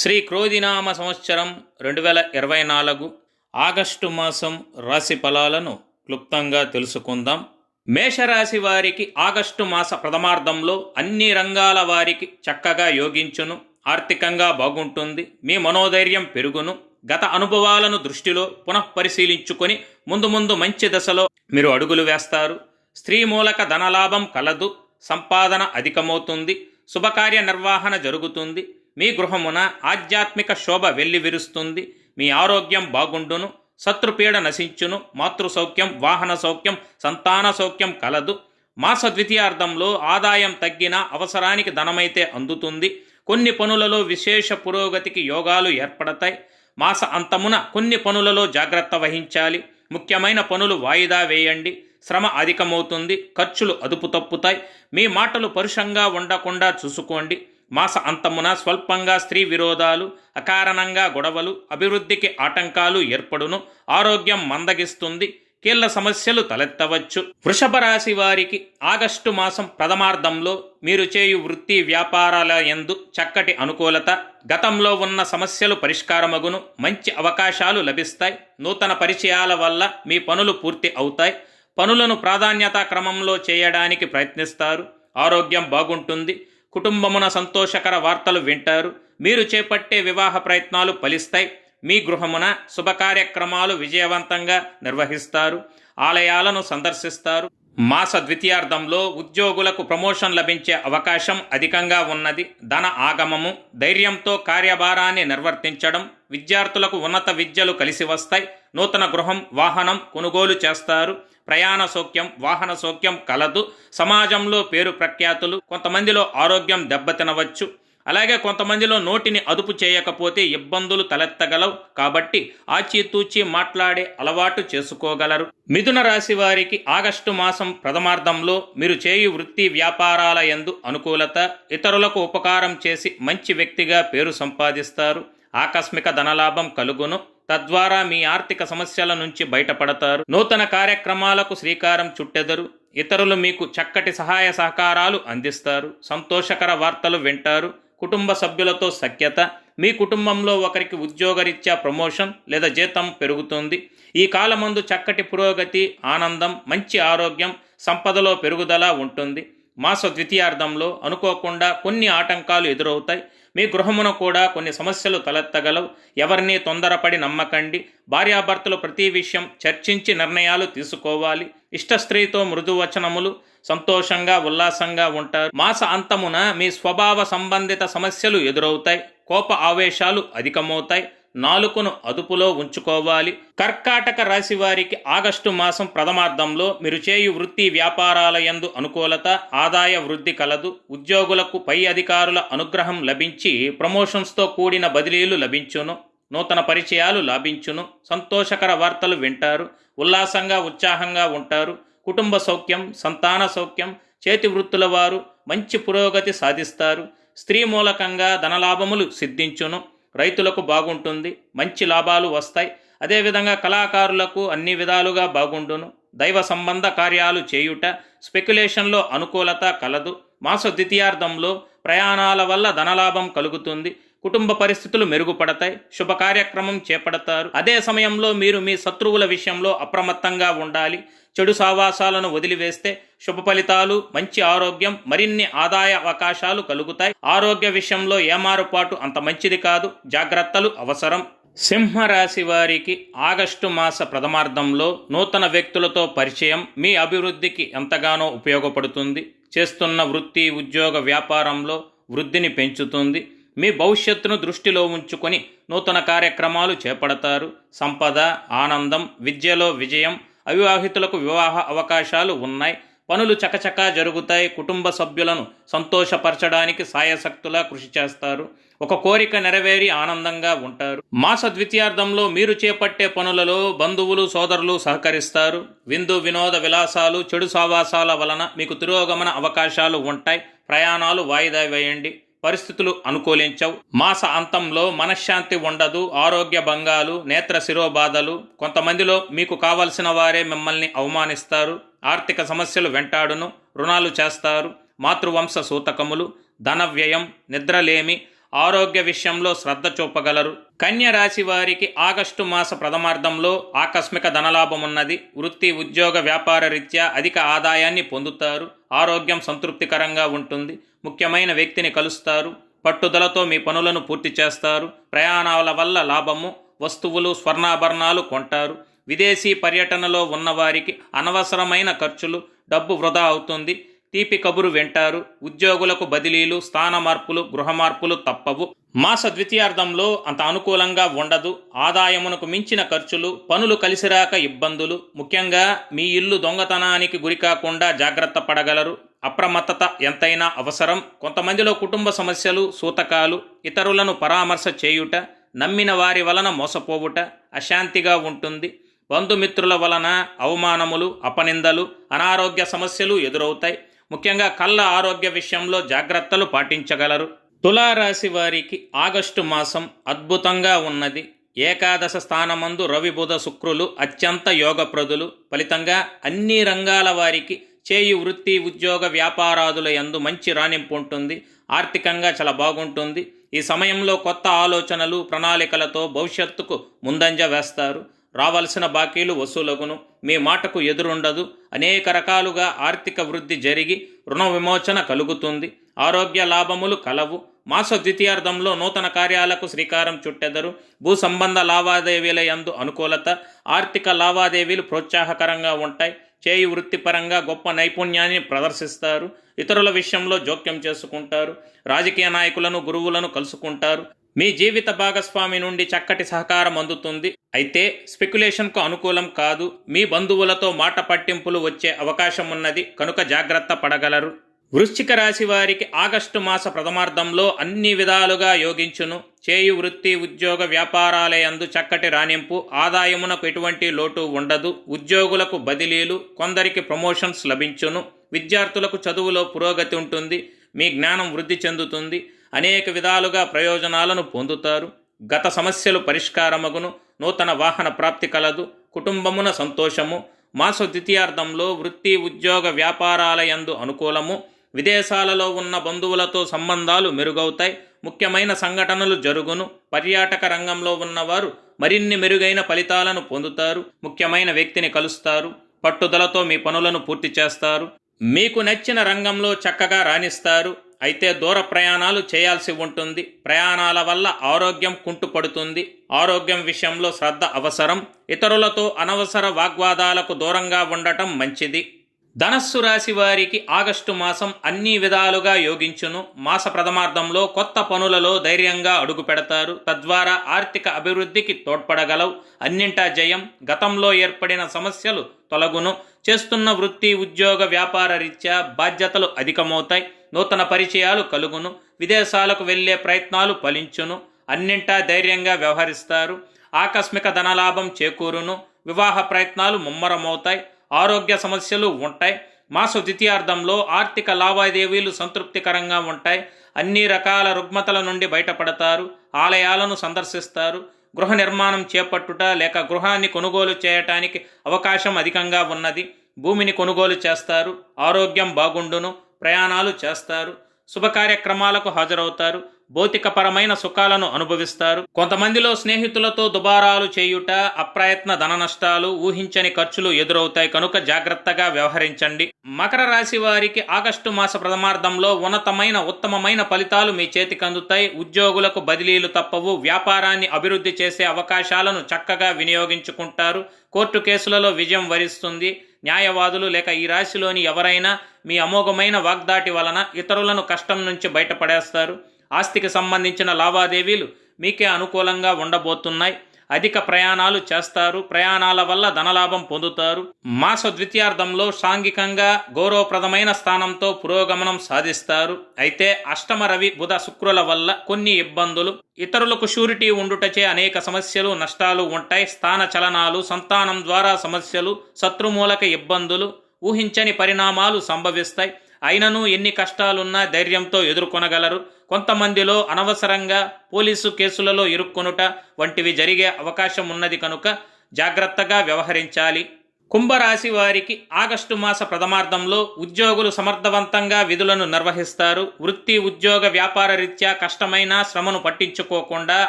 శ్రీ క్రోధినామ సంవత్సరం రెండు వేల ఇరవై నాలుగు ఆగస్టు మాసం రాశి ఫలాలను క్లుప్తంగా తెలుసుకుందాం. మేషరాశి వారికి ఆగస్టు మాస ప్రథమార్థంలో అన్ని రంగాల వారికి చక్కగా యోగించును ఆర్థికంగా బాగుంటుంది మీ మనోధైర్యం పెరుగును గత అనుభవాలను దృష్టిలో పునఃపరిశీలించుకొని ముందు ముందు మంచి దశలో మీరు అడుగులు వేస్తారు. స్త్రీ మూలక ధనలాభం కలదు సంపాదన అధికమవుతుంది శుభకార్య నిర్వహణ జరుగుతుంది మీ గృహమున ఆధ్యాత్మిక శోభ వెల్లివిరుస్తుంది. మీ ఆరోగ్యం బాగుండును. శత్రుపీడ నశించును. మాతృ సౌఖ్యం వాహన సౌఖ్యం సంతాన సౌఖ్యం కలదు. మాస ద్వితీయార్థంలో ఆదాయం తగ్గిన అవసరానికి ధనమైతే అందుతుంది. కొన్ని పనులలో విశేష పురోగతికి యోగాలు ఏర్పడతాయి. మాస అంతమున కొన్ని పనులలో జాగ్రత్త వహించాలి. ముఖ్యమైన పనులు వాయిదా వేయండి. శ్రమ అధికమవుతుంది. ఖర్చులు అదుపు తప్పుతాయి మీ మాటలు పరుషంగా ఉండకుండా చూసుకోండి. మాస అంతమున స్వల్పంగా స్త్రీ విరోధాలు అకారణంగా గొడవలు అభివృద్ధికి ఆటంకాలు ఏర్పడును ఆరోగ్యం మందగిస్తుంది కీళ్ళ సమస్యలు తలెత్తవచ్చు. వృషభ రాశి వారికి ఆగస్టు మాసం ప్రథమార్థంలో మీరు చేయు వృత్తి వ్యాపారాల ఎందు చక్కటి అనుకూలత గతంలో ఉన్న సమస్యలు పరిష్కారమగును మంచి అవకాశాలు లభిస్తాయి నూతన పరిచయాల వల్ల మీ పనులు పూర్తి అవుతాయి పనులను ప్రాధాన్యతా క్రమంలో చేయడానికి ప్రయత్నిస్తారు ఆరోగ్యం బాగుంటుంది కుటుంబమున సంతోషకర వార్తలు వింటారు. మీరు చేపట్టే వివాహ ప్రయత్నాలు ఫలిస్తాయి. మీ గృహమున శుభకార్యక్రమాలు విజయవంతంగా నిర్వహిస్తారు. ఆలయాలను సందర్శిస్తారు. మాస ద్వితీయార్థంలో ఉద్యోగులకు ప్రమోషన్ లభించే అవకాశం అధికంగా ఉన్నది. ధన ఆగమము ధైర్యంతో కార్యభారాన్ని నిర్వర్తించడం విద్యార్థులకు ఉన్నత విద్యలు కలిసి వస్తాయి. నూతన గృహం వాహనం కొనుగోలు చేస్తారు. ప్రయాణ సౌఖ్యం వాహన సౌఖ్యం కలదు. సమాజంలో పేరు ప్రఖ్యాతులు కొంతమందిలో ఆరోగ్యం దెబ్బతినవచ్చు. అలాగే కొంతమందిలో నోటిని అదుపు చేయకపోతే ఇబ్బందులు తలెత్తగలవు. కాబట్టి ఆచితూచి మాట్లాడే అలవాటు చేసుకోగలరు. మిథున రాశి వారికి ఆగస్టు మాసం ప్రథమార్థంలో మీరు చేయు వృత్తి వ్యాపారాల యందు అనుకూలత ఇతరులకు ఉపకారం చేసి మంచి వ్యక్తిగా పేరు సంపాదిస్తారు. ఆకస్మిక ధనలాభం కలుగును. తద్వారా మీ ఆర్థిక సమస్యల నుంచి బయటపడతారు. నూతన కార్యక్రమాలకు శ్రీకారం చుట్టెదరు. ఇతరులు మీకు చక్కటి సహాయ సహకారాలు అందిస్తారు. సంతోషకర వార్తలు వింటారు. కుటుంబ సభ్యులతో సఖ్యత. మీ కుటుంబంలో ఒకరికి ఉద్యోగరీత్యా ప్రమోషన్ లేదా జీతం పెరుగుతుంది. ఈ కాలమందు చక్కటి పురోగతి ఆనందం మంచి ఆరోగ్యం సంపదలో పెరుగుదల ఉంటుంది. మాస ద్వితీయార్థంలో అనుకోకుండా కొన్ని ఆటంకాలు ఎదురవుతాయి. మీ గృహమున కూడా కొన్ని సమస్యలు తలెత్తగలవు. ఎవరిని తొందరపడి నమ్మకండి. భార్యాభర్తలు ప్రతి విషయం చర్చించి నిర్ణయాలు తీసుకోవాలి. ఇష్ట స్త్రీతో మృదువచనములు సంతోషంగా ఉల్లాసంగా ఉంటారు. మాస అంతమున మీ స్వభావ సంబంధిత సమస్యలు ఎదురవుతాయి. కోప ఆవేశాలు అధికమవుతాయి. నాలుకను అదుపులో ఉంచుకోవాలి. కర్కాటక రాశి వారికి ఆగస్టు మాసం ప్రథమార్థంలో మీరు చేయు వృత్తి వ్యాపారాల యందు అనుకూలత ఆదాయ వృద్ధి కలదు. ఉద్యోగులకు పై అధికారుల అనుగ్రహం లభించి ప్రమోషన్స్తో కూడిన బదిలీలు లభించును. నూతన పరిచయాలు లాభించును. సంతోషకర వార్తలు వింటారు. ఉల్లాసంగా ఉత్సాహంగా ఉంటారు. కుటుంబ సౌఖ్యం సంతాన సౌఖ్యం చేతి వృత్తుల వారు మంచి పురోగతి సాధిస్తారు. స్త్రీ మూలకంగా ధనలాభములు సిద్ధించును. రైతులకు బాగుంటుంది మంచి లాభాలు వస్తాయి. అదేవిధంగా కళాకారులకు అన్ని విధాలుగా బాగుండును. దైవ సంబంధ కార్యాలు చేయుట స్పెక్యులేషన్లో అనుకూలత కలదు. మాస ద్వితీయార్థంలో ప్రయాణాల వల్ల ధనలాభం కలుగుతుంది. కుటుంబ పరిస్థితులు మెరుగుపడతాయి శుభ కార్యక్రమం చేపడతారు. అదే సమయంలో మీరు మీ శత్రువుల విషయంలో అప్రమత్తంగా ఉండాలి. చెడు సావాసాలను వదిలివేస్తే శుభ ఫలితాలు మంచి ఆరోగ్యం మరిన్ని ఆదాయ అవకాశాలు కలుగుతాయి. ఆరోగ్య విషయంలో ఏమారుపాటు అంత మంచిది కాదు. జాగ్రత్తలు అవసరం. సింహరాశి వారికి ఆగస్టు మాస ప్రథమార్థంలో నూతన వ్యక్తులతో పరిచయం మీ అభివృద్ధికి ఎంతగానో ఉపయోగపడుతుంది. చేస్తున్న వృత్తి ఉద్యోగ వ్యాపారంలో వృద్ధిని పెంచుతుంది. మీ భవిష్యత్తును దృష్టిలో ఉంచుకొని నూతన కార్యక్రమాలు చేపడతారు. సంపద ఆనందం విద్యలో విజయం అవివాహితులకు వివాహ అవకాశాలు ఉన్నాయి. పనులు చకచకా జరుగుతాయి. కుటుంబ సభ్యులను సంతోషపరచడానికి సాయశక్తులా కృషి చేస్తారు. ఒక కోరిక నెరవేరి ఆనందంగా ఉంటారు. మాస ద్వితీయార్థంలో మీరు చేపట్టే పనులలో బంధువులు సోదరులు సహకరిస్తారు. విందు వినోద విలాసాలు చెడు సావాసాల వలన మీకు తిరోగమన అవకాశాలు ఉంటాయి. ప్రయాణాలు వాయిదా వేయండి. పరిస్థితులు అనుకూలించవు. మాస అంతంలో మనశ్శాంతి ఉండదు ఆరోగ్య భంగాలు నేత్ర శిరోబాధలు. కొంతమందిలో మీకు కావలసిన వారే మిమ్మల్ని అవమానిస్తారు ఆర్థిక సమస్యలు వెంటాడును రుణాలు చేస్తారు. మాతృవంశ సూతకములు ధన వ్యయం నిద్రలేమి ఆరోగ్య విషయంలో శ్రద్ధ చూపగలరు. కన్య రాశి వారికి ఆగస్టు మాస ప్రథమార్థంలో ఆకస్మిక ధనలాభం ఉన్నది. వృత్తి ఉద్యోగ వ్యాపార రీత్యా అధిక ఆదాయాన్ని పొందుతారు. ఆరోగ్యం సంతృప్తికరంగా ఉంటుంది. ముఖ్యమైన వ్యక్తిని కలుస్తారు. పట్టుదలతో మీ పనులను పూర్తి చేస్తారు. ప్రయాణాల వల్ల లాభము వస్తువులు స్వర్ణాభరణాలు కొంటారు. విదేశీ పర్యటనలో ఉన్నవారికి అనవసరమైన ఖర్చులు డబ్బు వృధా అవుతుంది. తీపి కబురు వింటారు. ఉద్యోగులకు బదిలీలు స్థాన మార్పులు గృహ మార్పులు తప్పవు. మాస ద్వితీయార్థంలో అంత అనుకూలంగా ఉండదు. ఆదాయమునకు మించిన ఖర్చులు పనులు కలిసిరాక ఇబ్బందులు. ముఖ్యంగా మీ ఇల్లు దొంగతనానికి గురికాకుండా జాగ్రత్త పడగలరు. అప్రమత్తత ఎంతైనా అవసరం. కొంతమందిలో కుటుంబ సమస్యలు సూతకాలు ఇతరులను పరామర్శ చేయుట నమ్మిన వారి వలన మోసపోవుట అశాంతిగా ఉంటుంది. బంధుమిత్రుల వలన అవమానములు అపనిందలు అనారోగ్య సమస్యలు ఎదురవుతాయి. ముఖ్యంగా కళ్ళ ఆరోగ్య విషయంలో జాగ్రత్తలు పాటించగలరు. తులారాశి వారికి ఆగస్టు మాసం అద్భుతంగా ఉన్నది. ఏకాదశ స్థానమందు రవి బుధ శుక్రులు అత్యంత యోగప్రదులు. ఫలితంగా అన్ని రంగాల వారికి చేయి వృత్తి ఉద్యోగ వ్యాపారాదుల యందు మంచి రాణింపు ఉంటుంది. ఆర్థికంగా చాలా బాగుంటుంది. ఈ సమయంలో కొత్త ఆలోచనలు ప్రణాళికలతో భవిష్యత్తుకు ముందంజ వేస్తారు. రావలసిన బాకీలు వసూలగును మీ మాటకు ఎదురుండదు. అనేక రకాలుగా ఆర్థిక వృద్ధి జరిగి రుణ విమోచన కలుగుతుంది. ఆరోగ్య లాభములు కలవు. మాస ద్వితీయార్థంలో నూతన కార్యాలకు శ్రీకారం చుట్టెదరు. భూ సంబంధ లావాదేవీల యందు అనుకూలత. ఆర్థిక లావాదేవీలు ప్రోత్సాహకరంగా ఉంటాయి. చేయి వృత్తిపరంగా గొప్ప నైపుణ్యాన్ని ప్రదర్శిస్తారు. ఇతరుల విషయంలో జోక్యం చేసుకుంటారు. రాజకీయ నాయకులను గురువులను కలుసుకుంటారు. మీ జీవిత భాగస్వామి నుండి చక్కటి సహకారం అందుతుంది. అయితే స్పెక్యులేషన్కు అనుకూలం కాదు. మీ బంధువులతో మాట పట్టింపులు వచ్చే అవకాశం ఉన్నది. కనుక జాగ్రత్త పడగలరు. వృశ్చిక రాశి వారికి ఆగస్టు మాస ప్రథమార్థంలో అన్ని విధాలుగా యోగించును. చేయు వృత్తి ఉద్యోగ వ్యాపారాలయందు చక్కటి రాణింపు. ఆదాయమునకు ఎటువంటి లోటు ఉండదు. ఉద్యోగులకు బదిలీలు కొందరికి ప్రమోషన్స్ లభించును. విద్యార్థులకు చదువులో పురోగతి ఉంటుంది. మీ జ్ఞానం వృద్ధి చెందుతుంది. అనేక విధాలుగా ప్రయోజనాలను పొందుతారు. గత సమస్యలు పరిష్కారమగును. నూతన వాహన ప్రాప్తి కలదు. కుటుంబమున సంతోషము. మాస ద్వితీయార్థంలో వృత్తి ఉద్యోగ వ్యాపారాల యందు అనుకూలము. విదేశాలలో ఉన్న బంధువులతో సంబంధాలు మెరుగవుతాయి. ముఖ్యమైన సంఘటనలు జరుగును. పర్యాటక రంగంలో ఉన్నవారు మరిన్ని మెరుగైన ఫలితాలను పొందుతారు. ముఖ్యమైన వ్యక్తిని కలుస్తారు. పట్టుదలతో మీ పనులను పూర్తి చేస్తారు. మీకు నచ్చిన రంగంలో చక్కగా రాణిస్తారు. అయితే దూర ప్రయాణాలు చేయాల్సి ఉంటుంది. ప్రయాణాల వల్ల ఆరోగ్యం కుంటుపడుతుంది. ఆరోగ్యం విషయంలో శ్రద్ధ అవసరం. ఇతరులతో అనవసర వాగ్వాదాలకు దూరంగా ఉండటం మంచిది. ధనస్సు రాశి వారికి ఆగస్టు మాసం అన్ని విధాలుగా యోగించును. మాస ప్రథమార్థంలో కొత్త పనులలో ధైర్యంగా అడుగు పెడతారు. తద్వారా ఆర్థిక అభివృద్ధికి తోడ్పడగలవు. అన్నింటా జయం. గతంలో ఏర్పడిన సమస్యలు తొలగును. చేస్తున్న వృత్తి ఉద్యోగ వ్యాపార రీత్యా బాధ్యతలు అధికమవుతాయి. నూతన పరిచయాలు కలుగును. విదేశాలకు వెళ్ళే ప్రయత్నాలు ఫలించును. అన్నింటా ధైర్యంగా వ్యవహరిస్తారు. ఆకస్మిక ధనలాభం చేకూరును. వివాహ ప్రయత్నాలు ముమ్మరమవుతాయి. ఆరోగ్య సమస్యలు ఉంటాయి. మాస ద్వితీయార్థంలో ఆర్థిక లావాదేవీలు సంతృప్తికరంగా ఉంటాయి. అన్ని రకాల రుగ్మతల నుండి బయటపడతారు. ఆలయాలను సందర్శిస్తారు. గృహ నిర్మాణం చేపట్టుట లేక గృహాన్ని కొనుగోలు చేయటానికి అవకాశం అధికంగా ఉన్నది. భూమిని కొనుగోలు చేస్తారు. ఆరోగ్యం బాగుండును. ప్రయాణాలు చేస్తారు. శుభకార్యక్రమాలకు హాజరవుతారు. భౌతికపరమైన సుఖాలను అనుభవిస్తారు. కొంతమందిలో స్నేహితులతో దుబారాలు చేయుట అప్రయత్న ధన నష్టాలు ఊహించని ఖర్చులు ఎదురవుతాయి. కనుక జాగ్రత్తగా వ్యవహరించండి. మకర రాశి వారికి ఆగస్టు మాస ప్రథమార్థంలో ఉన్నతమైన ఉత్తమమైన ఫలితాలు మీ చేతికి అందుతాయి. ఉద్యోగులకు బదిలీలు తప్పవు. వ్యాపారాన్ని అభివృద్ధి చేసే అవకాశాలను చక్కగా వినియోగించుకుంటారు. కోర్టు కేసులలో విజయం వరిస్తుంది. న్యాయవాదులు లేక ఈ రాశిలోని ఎవరైనా మీ అమోఘమైన వాగ్దాటి వలన ఇతరులను కష్టం నుంచి బయటపడేస్తారు. ఆస్తికి సంబంధించిన లావాదేవీలు మీకే అనుకూలంగా ఉండబోతున్నాయి. అధిక ప్రయాణాలు చేస్తారు. ప్రయాణాల వల్ల ధనలాభం పొందుతారు. మాస ద్వితీయార్థంలో సాంఘికంగా గౌరవప్రదమైన స్థానంతో పురోగమనం సాధిస్తారు. అయితే అష్టమ రవి బుధ శుక్రుల వల్ల కొన్ని ఇబ్బందులు. ఇతరులకు షూరిటీ ఉండుటచే అనేక సమస్యలు నష్టాలు ఉంటాయి. స్థాన చలనాలు సంతానం ద్వారా సమస్యలు శత్రుమూలక ఇబ్బందులు ఊహించని పరిణామాలు సంభవిస్తాయి. అయినను ఎన్ని కష్టాలున్నా ధైర్యంతో ఎదుర్కొనగలరు. కొంతమందిలో అనవసరంగా పోలీసు కేసులలో ఇరుక్కునుట వంటివి జరిగే అవకాశం ఉన్నది కనుక జాగ్రత్తగా వ్యవహరించాలి. కుంభరాశి వారికి ఆగస్టు మాస ప్రథమార్థంలో ఉద్యోగులు సమర్థవంతంగా విధులను నిర్వహిస్తారు. వృత్తి ఉద్యోగ వ్యాపార రీత్యా కష్టమైన శ్రమను పట్టించుకోకుండా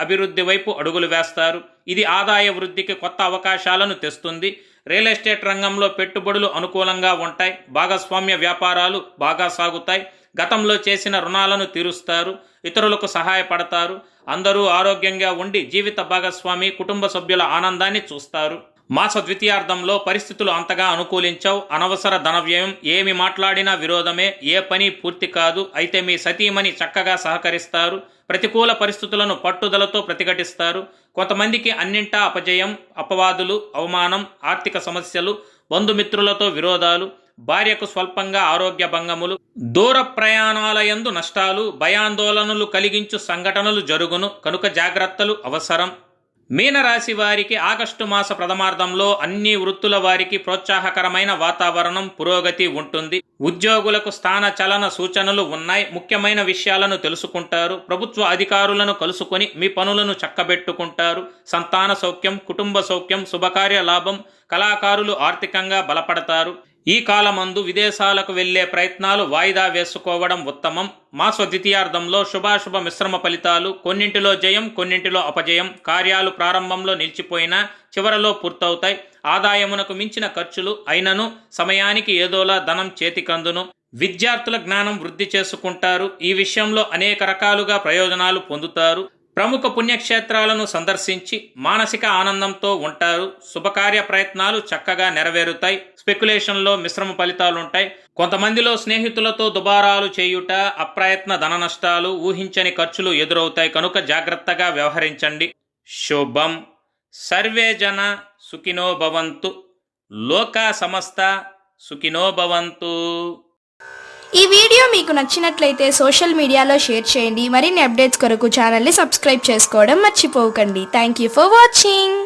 అభివృద్ధి వైపు అడుగులు వేస్తారు. ఇది ఆదాయ వృద్ధికి కొత్త అవకాశాలను తెస్తుంది. రియల్ ఎస్టేట్ రంగంలో పెట్టుబడులు అనుకూలంగా ఉంటాయి భాగస్వామ్య వ్యాపారాలు బాగా సాగుతాయి గతంలో చేసిన రుణాలను తీరుస్తారు ఇతరులకు సహాయపడతారు అందరూ ఆరోగ్యంగా ఉండి జీవిత భాగస్వామి కుటుంబ సభ్యుల ఆనందాన్ని చూస్తారు. మాస ద్వితీయార్థంలో పరిస్థితులు అంతగా అనుకూలించవు అనవసర ధన వ్యయం ఏమి మాట్లాడినా విరోధమే ఏ పని పూర్తి కాదు అయితే మీ సతీమణి చక్కగా సహకరిస్తారు ప్రతికూల పరిస్థితులను పట్టుదలతో ప్రతిఘటిస్తారు. కొంతమందికి అన్నింటా అపజయం అపవాదులు అవమానం ఆర్థిక సమస్యలు బంధుమిత్రులతో విరోధాలు భార్యకు స్వల్పంగా ఆరోగ్య భంగములు దూర ప్రయాణాలయందు నష్టాలు భయాందోళనలు కలిగించు సంఘటనలు జరుగును. కనుక జాగ్రత్తలు అవసరం. మీనరాశి వారికి ఆగస్టు మాస ప్రథమార్థంలో అన్ని వృత్తుల వారికి ప్రోత్సాహకరమైన వాతావరణం పురోగతి ఉంటుంది. ఉద్యోగులకు స్థాన చలన సూచనలు ఉన్నాయి. ముఖ్యమైన విషయాలను తెలుసుకుంటారు. ప్రభుత్వ అధికారులను కలుసుకొని మీ పనులను చక్కబెట్టుకుంటారు. సంతాన సౌఖ్యం కుటుంబ సౌఖ్యం శుభకార్య లాభం కళాకారులు ఆర్థికంగా బలపడతారు. ఈ కాలమందు విదేశాలకు వెళ్ళే ప్రయత్నాలు వాయిదా వేసుకోవడం ఉత్తమం. మాస ద్వితీయార్థంలో శుభాశుభ మిశ్రమ ఫలితాలు కొన్నింటిలో జయం కొన్నింటిలో అపజయం. కార్యాలు ప్రారంభంలో నిలిచిపోయినా చివరలో పూర్తవుతాయి. ఆదాయమునకు మించిన ఖర్చులు అయినను సమయానికి ఏదోలా ధనం చేతికందును. విద్యార్థుల జ్ఞానం వృద్ధి చేసుకుంటారు. ఈ విషయంలో అనేక రకాలుగా ప్రయోజనాలు పొందుతారు. ప్రముఖ పుణ్యక్షేత్రాలను సందర్శించి మానసిక ఆనందంతో ఉంటారు. శుభకార్య ప్రయత్నాలు చక్కగా నెరవేరుతాయి. స్పెక్యులేషన్లో మిశ్రమ ఫలితాలుంటాయి. కొంతమందిలో స్నేహితులతో దుబారాలు చేయుట అప్రయత్న ధన నష్టాలు ఊహించని ఖర్చులు ఎదురవుతాయి. కనుక జాగ్రత్తగా వ్యవహరించండి. శుభం. సర్వే జన సుఖినో భవంతు. లోకా సమస్త సుఖినో భవంతు. ఈ వీడియో మీకు నచ్చినట్లయితే సోషల్ మీడియాలో షేర్ చేయండి. మరిన్ని అప్డేట్స్ కొరకు ఛానల్ని సబ్స్క్రైబ్ చేసుకోవడం మర్చిపోకండి. Thank you for watching